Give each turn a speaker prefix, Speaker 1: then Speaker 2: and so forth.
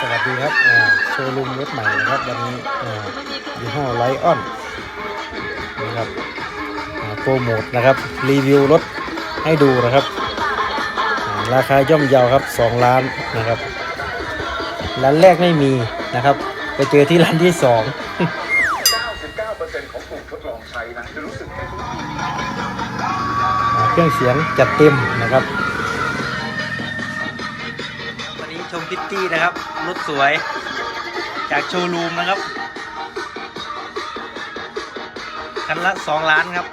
Speaker 1: สวัสดีครับอ่าโชว์รูมรถใหม่นะครับวันนี้อ่ายี่ห้อไลออนนะครับอ่าโปรโมทนะครับรีวิวรถให้ดูนะครับอ่าราคาย่อมเยาครับ2ล้านนะครับร้านแรกไม่มีนะครับ ไปเจอที่ร้านที่2
Speaker 2: 99%ของกลุ่มทดลองใช้นะจะรู้สึกเป็น
Speaker 1: อ่าเครื่องเสียงจัดเต็มนะครับ ชมพิตตี้นะครับ รถสวยจากโชว์รูมนะครับ คันละ 2 ล้านครับ